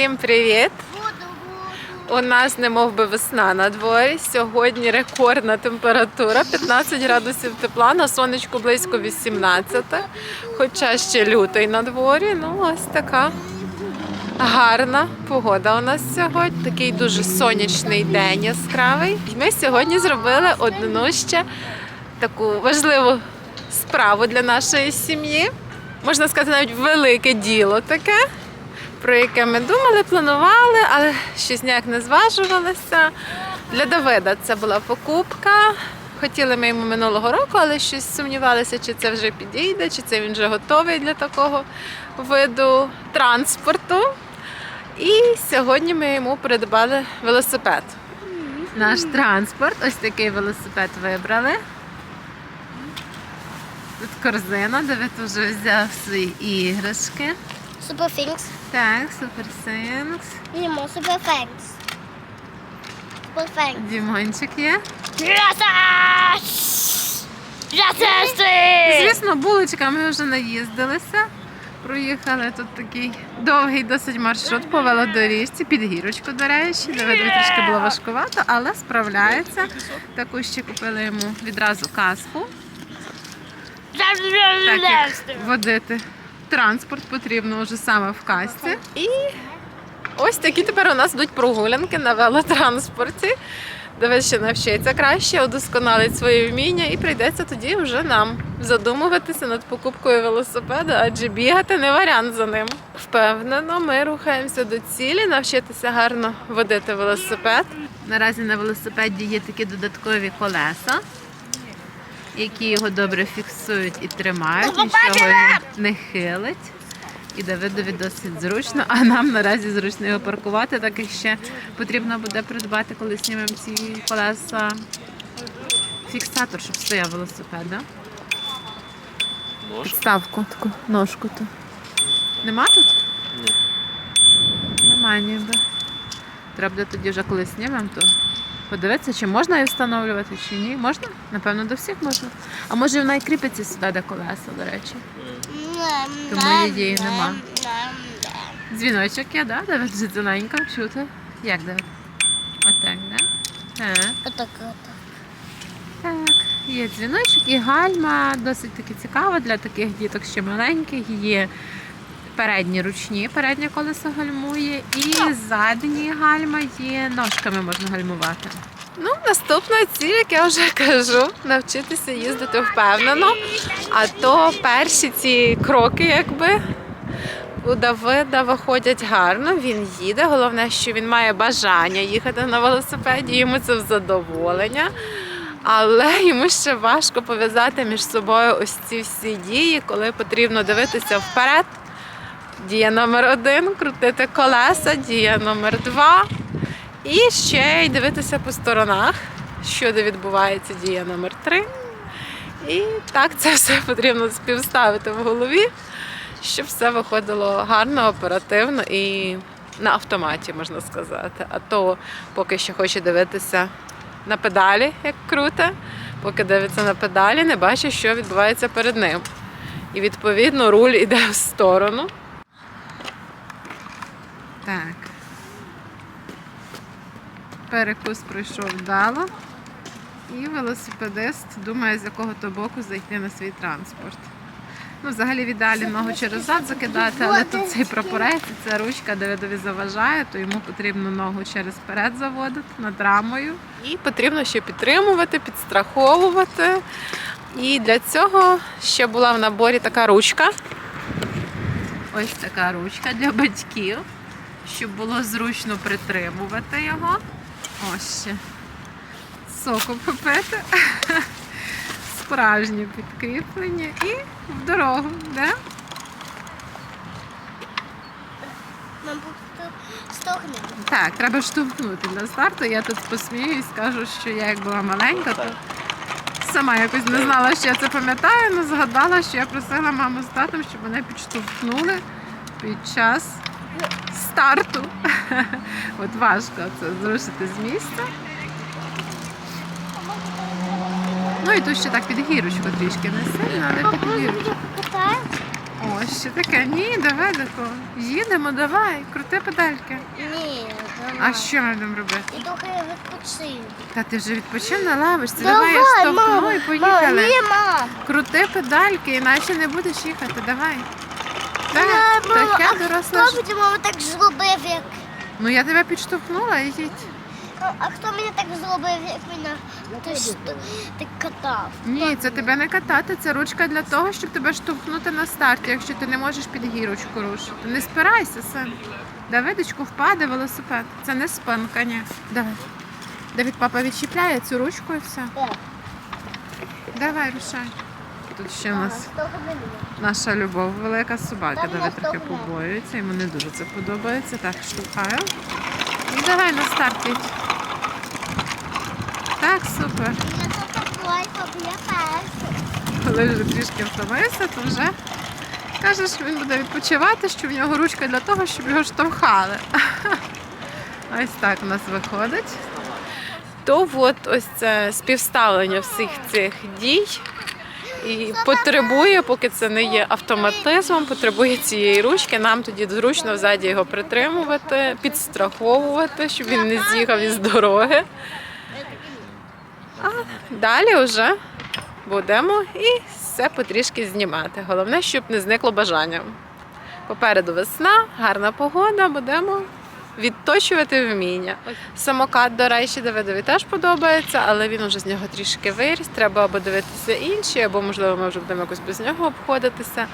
Всім привіт! У нас не мов би весна на дворі. Сьогодні рекордна температура 15 градусів тепла, на сонечку близько 18, хоча ще лютий на дворі. Ну, ось така гарна погода у нас сьогодні. Такий дуже сонячний день яскравий. І Ми сьогодні зробили одну ще таку важливу справу для нашої сім'ї. Можна сказати, навіть велике діло таке про яке ми думали, планували, але щось ніяк не зважувалися. Для Давида це була покупка. Хотіли ми йому минулого року, але щось сумнівалися, чи це вже підійде, чи це він вже готовий для такого виду транспорту. І сьогодні ми йому придбали велосипед. Наш транспорт, ось такий велосипед вибрали. Тут корзина, Давид вже взяв свої іграшки. Things. Так, супер синкс. Немо Super Thanks. Super Thanks. Дімончик є. Звісно, булочками вже наїздилися. Проїхали тут такий довгий досить маршрут по велодоріжці, під гірочку, до речі. Давидові трішки було важкувато, але справляється. Таку ще купили йому відразу каску. Так як водити транспорт потрібно вже саме в касці. І ось такі тепер у нас йдуть прогулянки на велотранспорті. Давид ще навчиться краще, удосконалить свої вміння і прийдеться тоді вже нам задумуватися над покупкою велосипеда, адже бігати не варіант за ним. Впевнено, ми рухаємося до цілі, навчитися гарно водити велосипед. Наразі на велосипеді є такі додаткові колеса, які його добре фіксують і тримають, нічого його не хилить. І Давидові досить зручно, а нам наразі зручно його паркувати, так як ще потрібно буде придбати, коли знімемо ці колеса фіксатор, щоб стояв велосипед. Да? Підставку, таку ножку ту. Нема тут? Ні. Нема ніби. Треба буде тоді вже коли знімемо, то подивитися, чи можна її встановлювати, чи ні. Можна? Напевно, до всіх можна. А може вона і кріпиться сюди, де колеса, до речі. Тому її нема. Дзвіночок є, да? Давид вже чути. Як Давид? Отак, да? Так. Отак, отак. Так, є дзвіночок і гальма досить таки цікава для таких діток ще маленьких. Є передні ручні, переднє колесо гальмує, і задні гальма є, ножками можна гальмувати. Ну, наступна ціль, як я вже кажу, навчитися їздити впевнено. А то перші ці кроки, якби у Давида виходять гарно, він їде. Головне, що він має бажання їхати на велосипеді, йому це в задоволення. Але йому ще важко пов'язати між собою ось ці всі дії, коли потрібно дивитися вперед. Дія номер один крутити колеса, дія номер два. І ще й дивитися по сторонах, що де відбувається дія номер три. І так це все потрібно співставити в голові, щоб все виходило гарно, оперативно і на автоматі, можна сказати. А то поки що хоче дивитися на педалі, як круте, поки дивиться на педалі, не бачить, що відбувається перед ним. І відповідно руль іде в сторону. Так. Перекус пройшов вдало. І велосипедист думає, з якого то боку зайти на свій транспорт. Ну, взагалі в ідеалі ногу через зад закидати, але тут цей прапорець, ця ручка Давидові заважає, то йому потрібно ногу через перед заводити над рамою. І потрібно ще підтримувати, підстраховувати. І для цього ще була в наборі така ручка. Ось така ручка для батьків, щоб було зручно притримувати його. Ось ще соку попити. Справжнє підкріплення і в дорогу, просто стогне. Так, треба штовхнути для старту. Я тут посміюсь, скажу, що я як була маленька, то сама якось не знала, що я це пам'ятаю, але згадала, що я просила маму з татом, щоб мене підштовхнули під час старту. От важко це зрушити з місця. Ну і тут ще так під гірочку трішки не сильно, але під гірочку. О, Що таке? Ні, давай тако. Їдемо, давай, крути педальки. Ні, А що ми будемо робити? І трохи відпочину. Та ти вже відпочив на лавочці, давай я штовхну мама, і Мама, поїхали. ні, мам. Крути педальки, іначе не будеш їхати, давай. Так, мама, таке а доросла. Хто ж- мені мама так зробив, як... Ну я тебе підштовхнула їдь. Ну, А хто мені так зробив, як мене хтось т- так катав? Ні, це тебе не катати, це ручка для того, щоб тебе штовхнути на старті, якщо ти не можеш під гірочку рушити. Не спирайся, син. Давидочку впаде велосипед. Це не спинка, ні. Давай. Давид, папа відчіпляє цю ручку і все. Так. Давай, рушай. Тут ще у нас наша любов, велика собака. Давид трохи побоюється, йому не дуже це подобається. Так, штовхаю. Ну, давай на старт їдь. Так, супер. Коли вже трішки втомився, то вже каже, що він буде відпочивати, що в нього ручка для того, щоб його штовхали. Ось так у нас виходить. То от ось це співставлення всіх цих дій. І потребує, поки це не є автоматизмом, потребує цієї ручки. Нам тоді зручно ззаді його притримувати, підстраховувати, щоб він не з'їхав із дороги. А далі вже будемо і все потрішки знімати. Головне, щоб не зникло бажання. Попереду весна, гарна погода, будемо відточувати вміння. Самокат, до речі, Давидові теж подобається, але він уже з нього трішки виріс. Треба або дивитися інші, або, можливо, ми вже будемо якось без нього обходитися.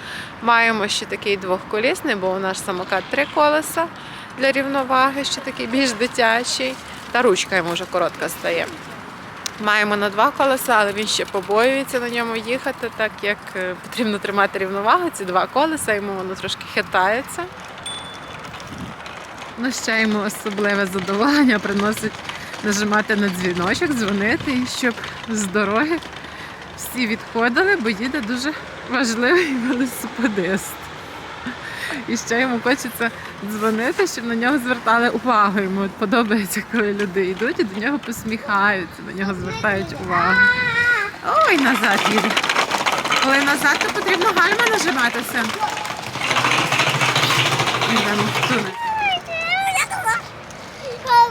Маємо ще такий двохколісний, бо у наш самокат три колеса для рівноваги, ще такий більш дитячий. Та ручка йому вже коротка стає. Маємо на два колеса, але він ще побоюється на ньому їхати, так як е, потрібно тримати рівновагу. Ці два колеса, йому воно трошки хитається. Ну, ще йому особливе задоволення приносить нажимати на дзвіночок, дзвонити, і щоб з дороги всі відходили, бо їде дуже важливий велосипедист. І ще йому хочеться дзвонити, щоб на нього звертали увагу. Йому подобається, коли люди йдуть і до нього посміхаються, на нього звертають увагу. Ой, назад їде. Коли назад, то потрібно гальма нажиматися. Йдемо в тунель. Мам, мам,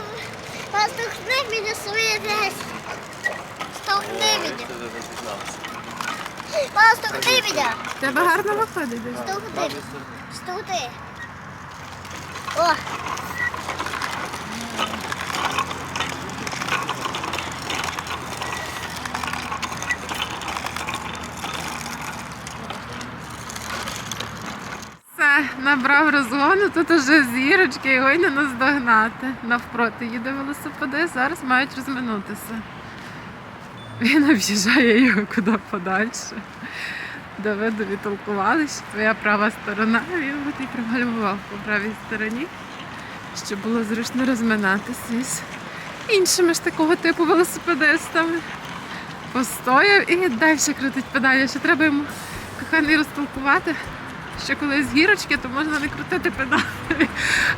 своє десь. Стукни мене. Мама, стукни мене. Тебе гарно виходить. десь. Стукни. Стукни. О, Набрав розгону, тут уже зірочки, його й не наздогнати. Навпроти їде велосипеди, зараз мають розминутися. Він об'їжджає його куди подальше. Давидові толкували, що твоя права сторона, він от і прогальмував по правій стороні, щоб було зручно розминатися із іншими ж такого типу велосипедистами. Постояв і далі крутить педалі. Ще треба йому коханий розтолкувати що коли з гірочки, то можна не крутити педалі.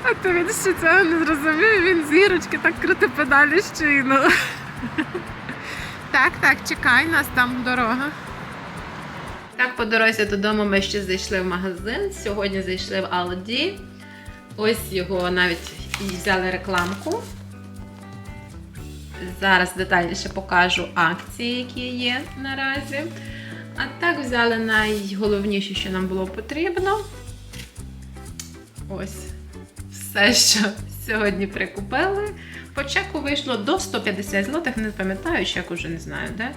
А то він ще цього не зрозумів, він з гірочки так крутить педалі щойно. Так, так, чекай, нас там дорога. Так, по дорозі додому ми ще зайшли в магазин. Сьогодні зайшли в Aldi. Ось його навіть взяли рекламку. Зараз детальніше покажу акції, які є наразі. А так взяли найголовніше, що нам було потрібно. Ось все, що сьогодні прикупили. По чеку вийшло до 150 злотих, не пам'ятаю, чек уже не знаю, де.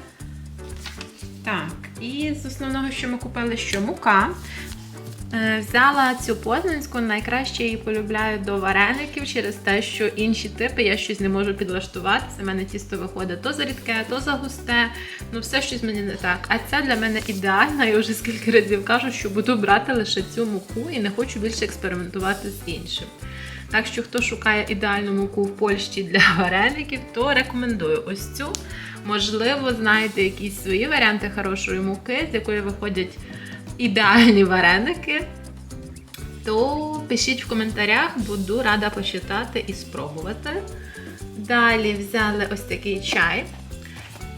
Так, і з основного, що ми купили, що мука. Е, Взяла цю познанську, найкраще її полюбляю до вареників через те, що інші типи я щось не можу підлаштуватися. У мене тісто виходить то за рідке, то за густе. Ну все щось мені не так. А ця для мене ідеальна. Я вже скільки разів кажу, що буду брати лише цю муку і не хочу більше експериментувати з іншим. Так що, хто шукає ідеальну муку в Польщі для вареників, то рекомендую ось цю. Можливо, знаєте якісь свої варіанти хорошої муки, з якої виходять ідеальні вареники, то пишіть в коментарях, буду рада почитати і спробувати. Далі взяли ось такий чай.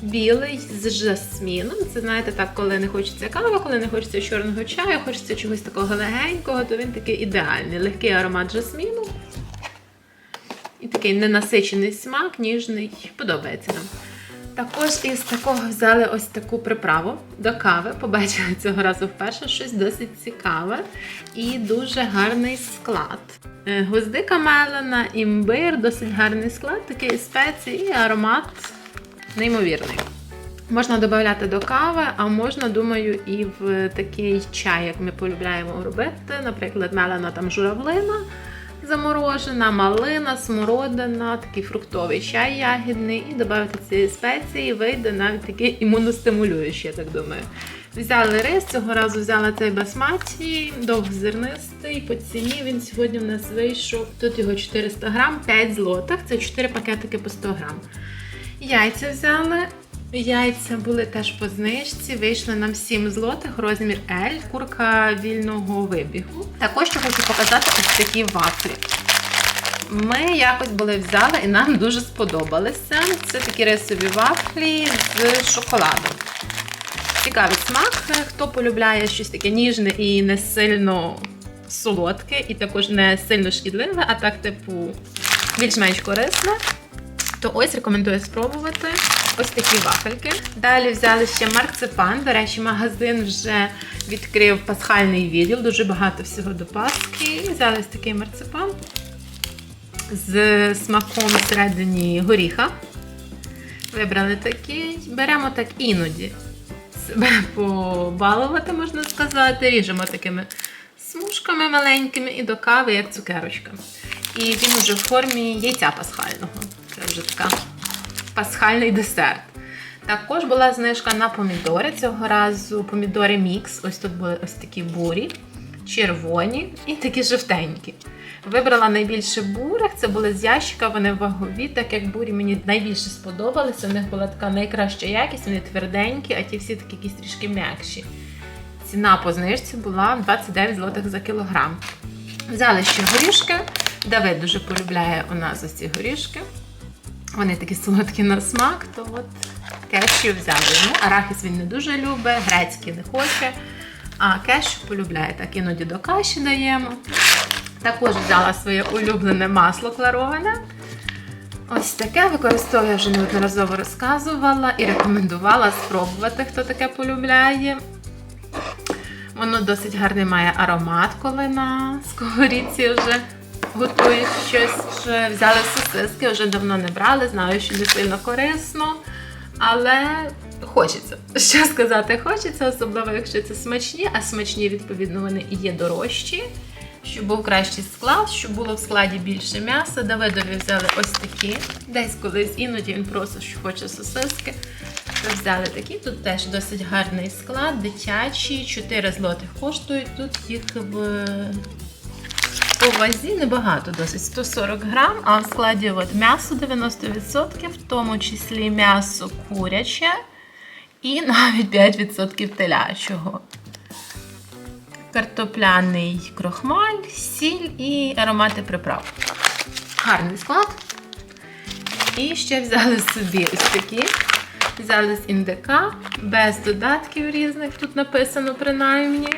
білий з жасміном. Це знаєте, так, коли не хочеться кави, коли не хочеться чорного чаю, хочеться чогось такого легенького, то він такий ідеальний. Легкий аромат жасміну. І такий ненасичений смак, ніжний, подобається нам. Також із такого взяли ось таку приправу до кави. Побачили цього разу вперше щось досить цікаве і дуже гарний склад. Е, Гвоздика мелена, імбир, досить гарний склад, такий спеції і аромат неймовірний. Можна додати до кави, а можна, думаю, і в такий чай, як ми полюбляємо робити. Наприклад, мелена там журавлина заморожена, малина, смородина, такий фруктовий чай ягідний, і додати цієї спеції, вийде навіть такий імуностимулюючий, я так думаю. Взяли рис, цього разу взяла цей басматі, довгозернистий. По ціні він сьогодні в нас вийшов. Тут його 400 грам, 5 злотих. Це 4 пакетики по 100 грам. Яйця взяли. Яйця були теж по знижці, вийшли нам 7 злотих, розмір L, курка вільного вибігу. Також ще хочу показати ось такі вафлі. Ми якось були взяли і нам дуже сподобалися. Це такі рисові вафлі з шоколадом. Цікавий смак, хто полюбляє щось таке ніжне і не сильно солодке, і також не сильно шкідливе, а так, типу, більш-менш корисне. То ось рекомендую спробувати ось такі вафельки. Далі взяли ще марципан. До речі, магазин вже відкрив пасхальний відділ, дуже багато всього до Пасхи. І взяли ось такий марципан з смаком всередині горіха. Вибрали такий. Беремо так іноді. Себе побалувати, можна сказати. Ріжемо такими смужками маленькими і до кави, як цукерочка. І він уже в формі яйця пасхального. Це вже така пасхальний десерт. Також була знижка на помідори. Цього разу помідори мікс. Ось тут були ось такі бурі, червоні і такі жовтенькі. Вибрала найбільше бурих, це були з ящика, вони вагові, так як бурі мені найбільше сподобалися. У них була така найкраща якість, вони тверденькі, а ті всі такі якісь трішки м'якші. Ціна по знижці була 29 злотих за кілограм. Взяли ще горішки. Давид дуже полюбляє у нас ось ці горішки. Вони такі солодкі на смак, то от кешю взяли йому. Арахіс він не дуже любить, грецький не хоче. А кешю полюбляє, так іноді до каші даємо. Також взяла своє улюблене масло клароване. Ось таке використовую, я вже неодноразово розказувала і рекомендувала спробувати, хто таке полюбляє. Воно досить гарний має аромат, коли на сковорідці вже готують щось. Взяли сосиски, вже давно не брали, знаю, що не сильно корисно. Але хочеться. Що сказати, хочеться, особливо, якщо це смачні, а смачні, відповідно, вони і є дорожчі. Щоб був кращий склад, щоб було в складі більше м'яса. Давидові взяли ось такі. Десь колись іноді він просить, що хоче сосиски. То взяли такі. Тут теж досить гарний склад, дитячі, 4 злотих коштують. Тут їх в по вазі небагато, досить 140 грам, а в складі от м'ясо 90%, в тому числі м'ясо куряче і навіть 5% телячого. Картопляний крохмаль, сіль і аромати приправ. Гарний склад. І ще взяли собі ось такі. Взяли з індика, без додатків різних, тут написано принаймні.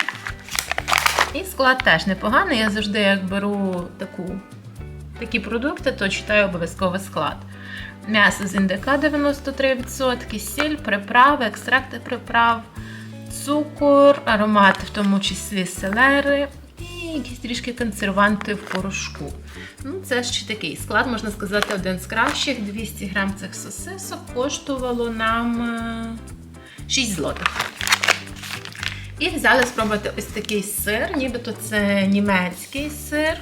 І склад теж непоганий. Я завжди, як беру таку, такі продукти, то читаю обов'язково склад. М'ясо з індика 93%, сіль, приправи, екстракти приправ, цукор, аромати, в тому числі селери і якісь трішки консерванти в порошку. Ну, це ще такий склад, можна сказати, один з кращих. 200 грам цих сосисок коштувало нам е, 6 злотих. І взяли спробувати ось такий сир, нібито це німецький сир.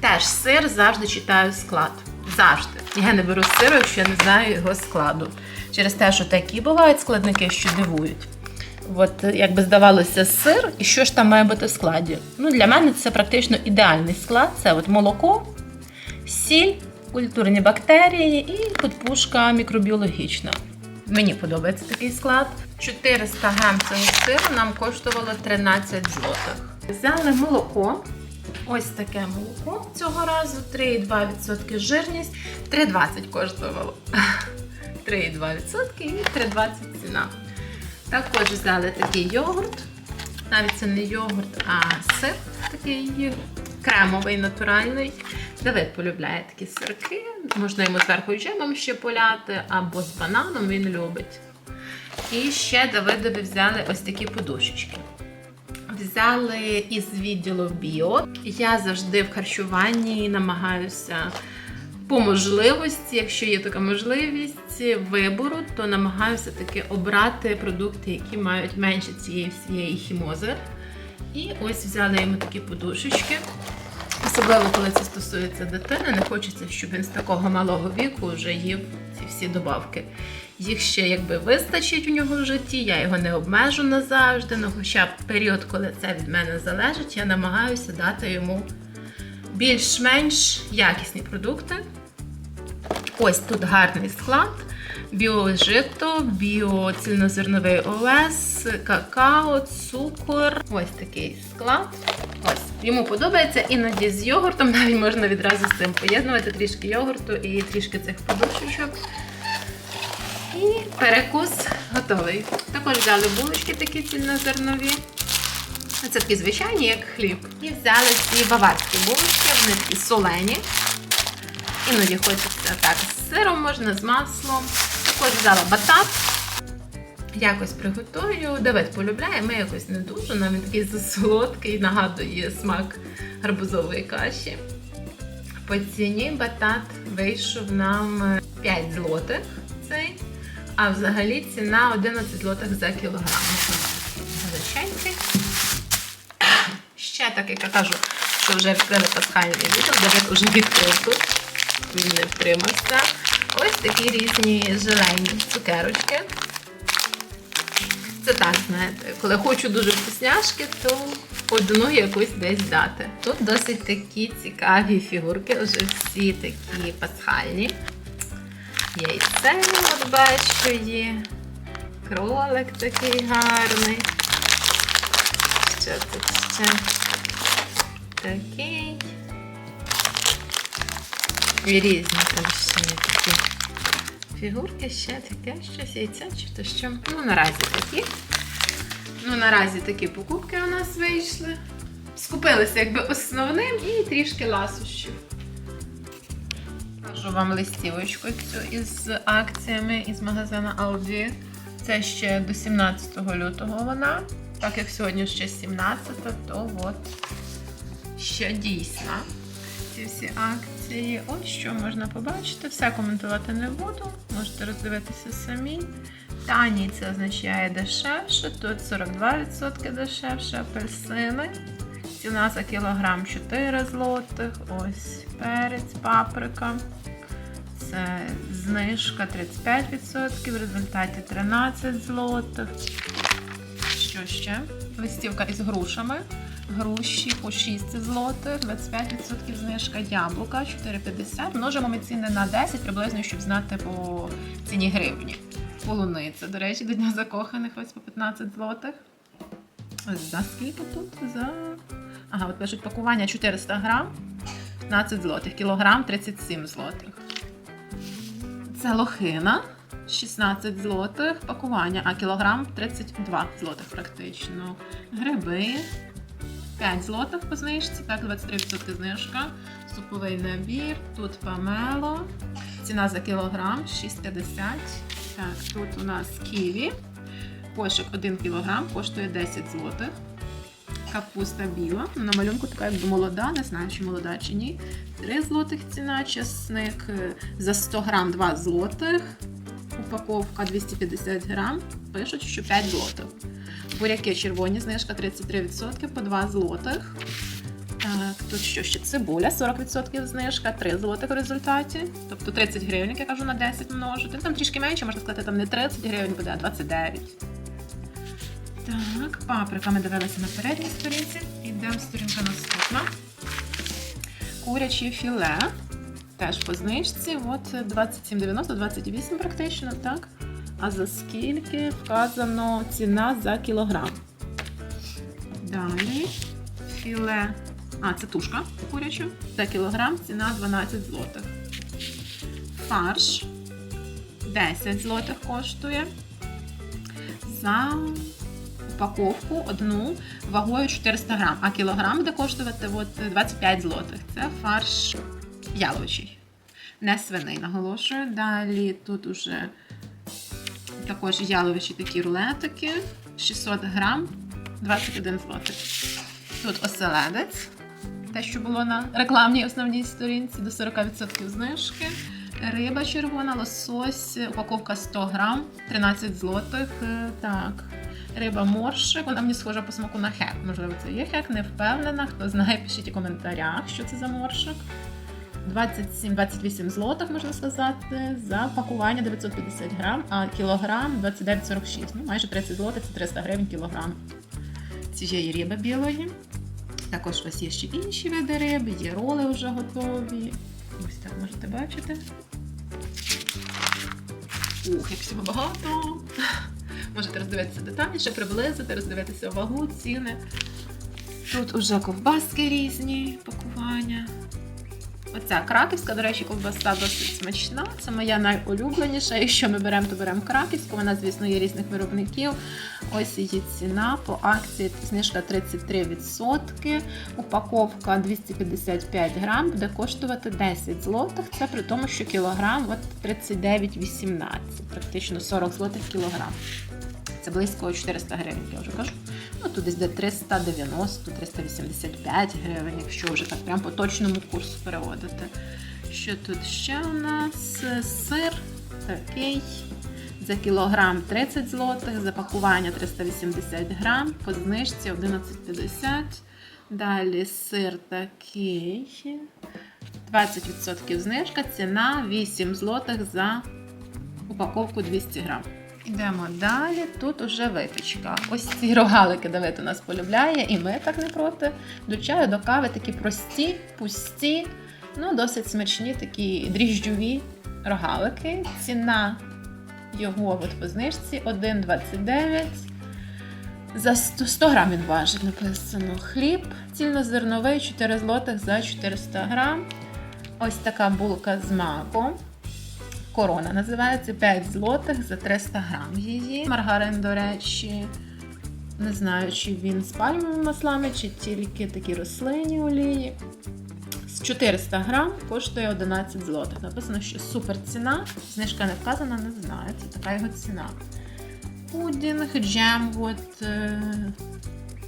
Теж сир завжди читаю склад. Завжди. Я не беру сиру, якщо я не знаю його складу. Через те, що такі бувають складники, що дивують. От, як би здавалося, сир, і що ж там має бути в складі? Ну, для мене це практично ідеальний склад. Це от молоко, сіль, культурні бактерії і подпушка мікробіологічна. Мені подобається такий склад. 400 грам цього сиру нам коштувало 13 злотих. Взяли молоко. Ось таке молоко цього разу 3,2% жирність, 3,20 коштувало. 3,2% і 3,20 ціна. Також взяли такий йогурт. Навіть це не йогурт, а сир такий кремовий, натуральний. Давид полюбляє такі сирки. Можна йому зверху джемом ще поляти, або з бананом він любить. І ще Давидові взяли ось такі подушечки. Взяли із відділу біо. Я завжди в харчуванні намагаюся по можливості, якщо є така можливість вибору, то намагаюся таки обрати продукти, які мають менше цієї всієї хімози. І ось взяли йому такі подушечки. Особливо, коли це стосується дитини, не хочеться, щоб він з такого малого віку вже їв ці всі добавки. Їх ще якби вистачить у нього в житті, я його не обмежу назавжди, ну хоча б період, коли це від мене залежить, я намагаюся дати йому більш-менш якісні продукти. Ось тут гарний склад. Біожито, біоцільнозерновий овес, какао, цукор. Ось такий склад. Ось. Йому подобається іноді з йогуртом, навіть можна відразу з цим поєднувати трішки йогурту і трішки цих подушечок. І перекус готовий. Також взяли булочки такі цільнозернові. Це такі звичайні, як хліб. І взяли ці баварські булочки, вони такі солені. Іноді хочеться так з сиром можна, з маслом. Також взяла батат. Якось приготую. Давид полюбляє, ми якось не дуже. Нам він такий засолодкий, нагадує смак гарбузової каші. По ціні батат вийшов нам 5 злотих цей, а взагалі ціна 11 злотих за кілограм. Величенький. Ще так, як я кажу, що вже відкрили пасхальний відео, Давид уже відкрив тут. Він не втримався. Ось такі різні зелені цукерочки. Це так, знаєте, коли хочу дуже вкусняшки, то одну якусь десь дати. Тут досить такі цікаві фігурки, вже всі такі пасхальні. Яйце, от бачу, є. Кролик такий гарний. Що тут ще? Такий. І різні там ще такі фігурки, ще таке щось, яйця чи то що. Ну, наразі такі. Ну, наразі такі покупки у нас вийшли. Скупилися якби основним і трішки ласощів. Покажу вам листівочку цю із акціями із магазину Aldi. Це ще до 17 лютого вона. Так як сьогодні ще 17, то от ще дійсна ці всі акції. Ось що можна побачити. Все коментувати не буду, можете роздивитися самі. Тані це означає дешевше, тут 42% дешевше, апельсини. Ціна за кілограм 4 злотих. Ось перець, паприка. Це знижка 35%, в результаті 13 злотих. Що ще? Листівка із грушами. Груші по 6 злотих, 25% знижка яблука 4,50. Множимо ми ціни на 10 приблизно, щоб знати по ціні гривні. Полуниця, до речі, до Дня закоханих ось по 15 злотих. За скільки тут? За. Ага, от пишуть пакування 400 грам, 15 злотих, кілограм 37 злотих. Це лохина 16 злотих, пакування, а кілограм 32 злотих практично. Гриби 5 злотих по знижці, так, 23% знижка. Суповий набір, тут помело. Ціна за кілограм 6,50. Так, тут у нас ківі. Кошик 1 кілограм коштує 10 злотих. Капуста біла. На малюнку така якби молода, не знаю, чи молода чи ні. 3 злотих ціна, чесник е, за 100 грам 2 злотих. Упаковка 250 грам. Пишуть, що 5 злотих. Буряки червоні, знижка 33% по 2 злотих. Так, тут що ще? Цибуля, 40% знижка, 3 злотих в результаті. Тобто 30 гривень, як я кажу, на 10 множити. Там трішки менше, можна сказати, там не 30 гривень буде, а 29. Так, паприка ми дивилися на передній сторінці. Йдемо сторінка наступна. Куряче філе. Теж по знижці. От 27,90, 28 практично, так? А за скільки вказано ціна за кілограм. Далі філе. А, це тушка куряча. За кілограм ціна 12 злотих. Фарш 10 злотих коштує за упаковку одну вагою 400 грам, а кілограм буде коштувати от 25 злотих. Це фарш яловичий. Не свиний, наголошую. Далі тут уже також яловичі такі рулетики. 600 грам, 21 злотих. Тут оселедець, те, що було на рекламній основній сторінці, до 40% знижки. Риба червона, лосось, упаковка 100 грам, 13 злотих. Е, Так. Риба моршик, вона мені схожа по смаку на хек. Можливо, це є хек, не впевнена. Хто знає, пишіть у коментарях, що це за моршик. 27-28 злотих, можна сказати, за пакування 950 грам, а кілограм 29,46. Ну, майже 30 злотих, це 300 гривень кілограм цієї риби білої. Також у вас є ще інші види риби, є роли вже готові. Ось так можете бачити. Ух, як всього багато. Можете роздивитися детальніше, приблизити, роздивитися вагу, ціни. Тут уже ковбаски різні, пакування. Оця краківська, до речі, ковбаса досить смачна. Це моя найулюбленіша. Якщо ми беремо, то беремо краківську. Вона, звісно, є різних виробників. Ось її ціна по акції знижка 33%. Упаковка 255 грам буде коштувати 10 злотих. Це при тому, що кілограм от 39,18, практично 40 злотих кілограм. Це близько 400 гривень, я вже кажу. Ну, тут десь де 390-385 гривень, якщо вже так прям по точному курсу переводити. Що тут ще у нас? Сир такий. За кілограм 30 злотих, за пакування 380 грам, по знижці 11,50. Далі сир такий. 20% знижка, ціна 8 злотих за упаковку 200 грам. Йдемо далі. Тут уже випічка. Ось ці рогалики Давид у нас полюбляє, і ми так не проти. До чаю, до кави такі прості, пусті, ну досить смачні такі дріжджові рогалики. Ціна його от по знижці 1,29. За 100, 100 грам він важить, написано. Хліб цільнозерновий 4 злотих за 400 грам. Ось така булка з маком. Корона називається 5 злотих за 300 грам її. Маргарин, до речі, не знаю, чи він з пальмовими маслами, чи тільки такі рослинні олії. З 400 грам коштує 11 злотих. Написано, що супер ціна. Знижка не вказана, не знаю. Це така його ціна. Пудінг, джем, от, е,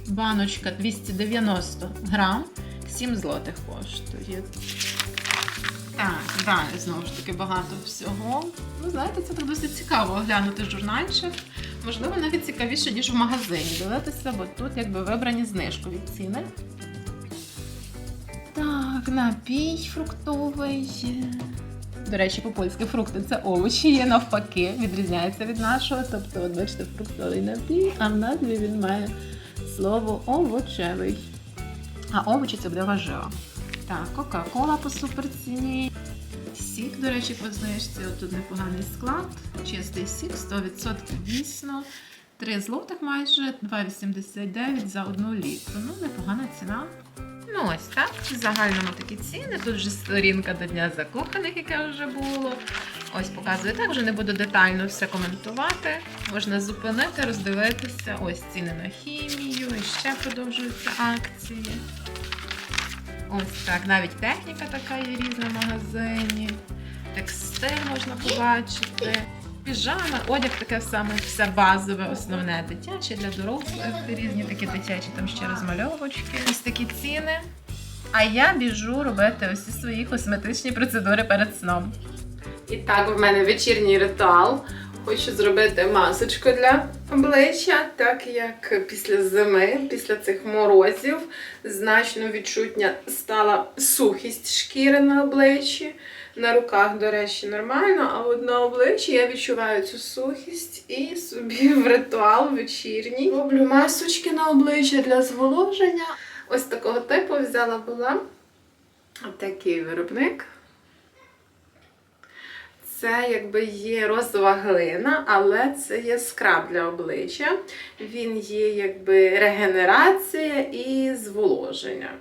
баночка 290 грам, 7 злотих коштує. Так, далі знову ж таки багато всього. Ну, знаєте, це так досить цікаво оглянути журнальчик. Можливо, навіть цікавіше, ніж в магазині дивитися, бо тут якби вибрані знижкові ціни. Так, напій фруктовий. До речі, по-польськи фрукти це овочі, є навпаки, відрізняється від нашого. Тобто, от бачите, фруктовий напій, а в назві він має слово овочевий. А овочі це буде важливо. Так, Кока-Кола по суперціні. Сік, до речі, по знижці. Тут непоганий склад. Чистий сік, 100% дійсно. 3 злотих майже, 2,89 за одну літру. Ну, непогана ціна. Ну, ось так. В загальному такі ціни. Тут вже сторінка до Дня закоханих, яке вже було. Ось показую так, вже не буду детально все коментувати. Можна зупинити, роздивитися. Ось ціни на хімію, і ще продовжуються акції. Ось так, навіть техніка така є різна в магазині. Текстиль можна побачити. Піжама, одяг таке саме все базове, основне дитяче для дорослих. Різні такі дитячі, там ще розмальовочки. Ось такі ціни. А я біжу робити усі свої косметичні процедури перед сном. І так, в мене вечірній ритуал. Хочу зробити масочку для обличчя, так як після зими, після цих морозів, значно відчутня стала сухість шкіри на обличчі. На руках, до речі, нормально, а от на обличчі я відчуваю цю сухість і собі в ритуал вечірній. Роблю масочки на обличчя для зволоження. Ось такого типу взяла була такий виробник. Це якби є розова глина, але це є скраб для обличчя. Він є якби регенерація і зволоження.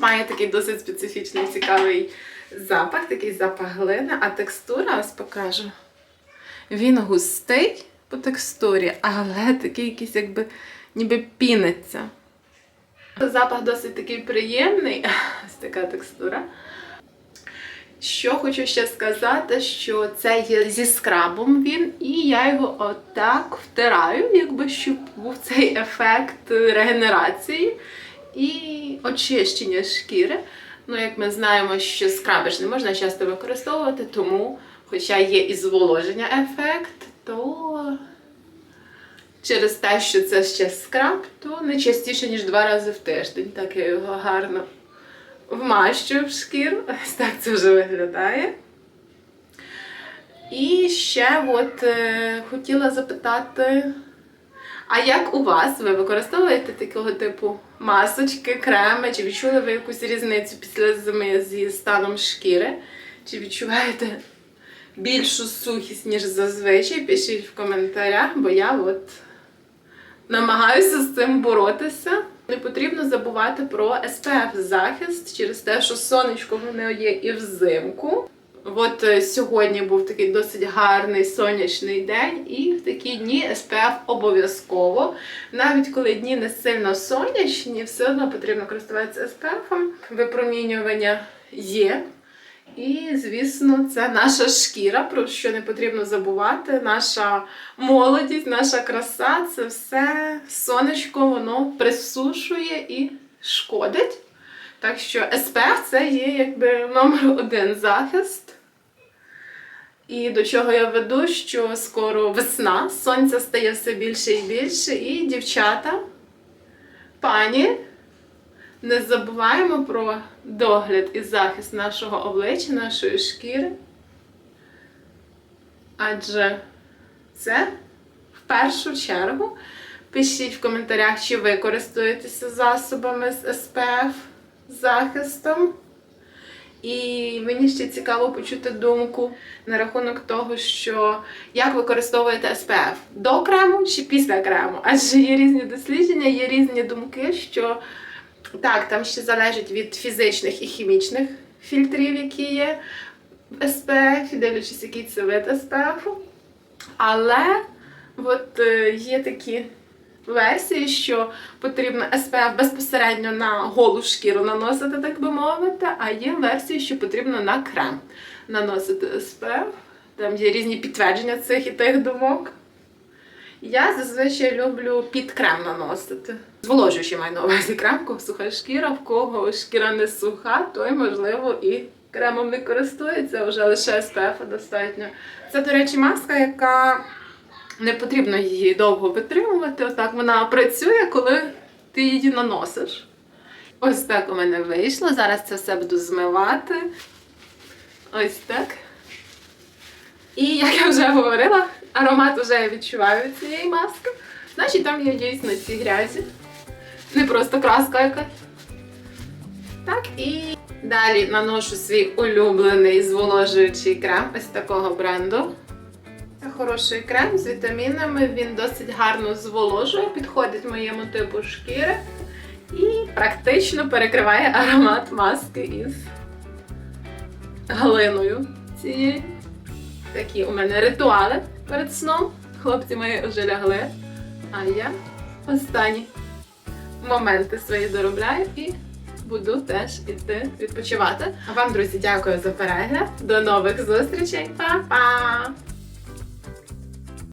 Має такий досить специфічний цікавий запах, такий запах глини, а текстура, ось покажу. Він густий по текстурі, але такий якийсь якби ніби піниться. Запах досить такий приємний, ось така текстура. Що хочу ще сказати, що це є зі скрабом він, і я його отак втираю, якби щоб був цей ефект регенерації і очищення шкіри. Ну, як ми знаємо, що скраби ж не можна часто використовувати, тому, хоча є і зволоження ефект, то через те, що це ще скраб, то не частіше, ніж два рази в тиждень. Так я його гарно вмащую в шкіру. Ось так це вже виглядає. І ще от е, хотіла запитати, а як у вас? Ви використовуєте такого типу масочки, креми? Чи відчули ви якусь різницю після зими зі станом шкіри? Чи відчуваєте більшу сухість, ніж зазвичай? Пишіть в коментарях, бо я от намагаюся з цим боротися. Не потрібно забувати про SPF захист через те, що сонечко воно є і взимку. От е, сьогодні був такий досить гарний сонячний день, і в такі дні SPF обов'язково. Навіть коли дні не сильно сонячні, все одно потрібно користуватися SPF. Випромінювання є. І, звісно, це наша шкіра, про що не потрібно забувати. Наша молодість, наша краса це все сонечко, воно присушує і шкодить. Так що SPF це є якби номер один захист. І до чого я веду, що скоро весна, сонця стає все більше і більше, і дівчата, пані, не забуваємо про догляд і захист нашого обличчя, нашої шкіри. Адже це в першу чергу пишіть в коментарях, чи ви користуєтеся засобами з SPF захистом. І мені ще цікаво почути думку на рахунок того, що як використовуєте SPF до крему чи після крему. Адже є різні дослідження, є різні думки, що так, там ще залежить від фізичних і хімічних фільтрів, які є в SPF, дивлячись, який це вид SPF. Але от е, є такі версії, що потрібно SPF безпосередньо на голу шкіру наносити, так би мовити, а є версії, що потрібно на крем наносити SPF. Там є різні підтвердження цих і тих думок. Я зазвичай люблю під крем наносити. Зволожуючи маю на увазі крем, в кого суха шкіра, в кого шкіра не суха, той, можливо, і кремом не користується, вже лише SPF достатньо. Це, до речі, маска, яка не потрібно її довго витримувати. Отак вона працює, коли ти її наносиш. Ось так у мене вийшло. Зараз це все буду змивати. Ось так. І як я вже говорила, аромат вже я відчуваю цієї маски. Значить, там є дійсно ці грязі. Не просто краска якась. Так, і далі наношу свій улюблений зволожуючий крем ось такого бренду. Це хороший крем з вітамінами, він досить гарно зволожує, підходить моєму типу шкіри і практично перекриває аромат маски із глиною цією. Такі у мене ритуали перед сном. Хлопці мої вже лягли, а я останні моменти свої доробляю і буду теж іти відпочивати. А вам, друзі, дякую за перегляд. До нових зустрічей. Па-па!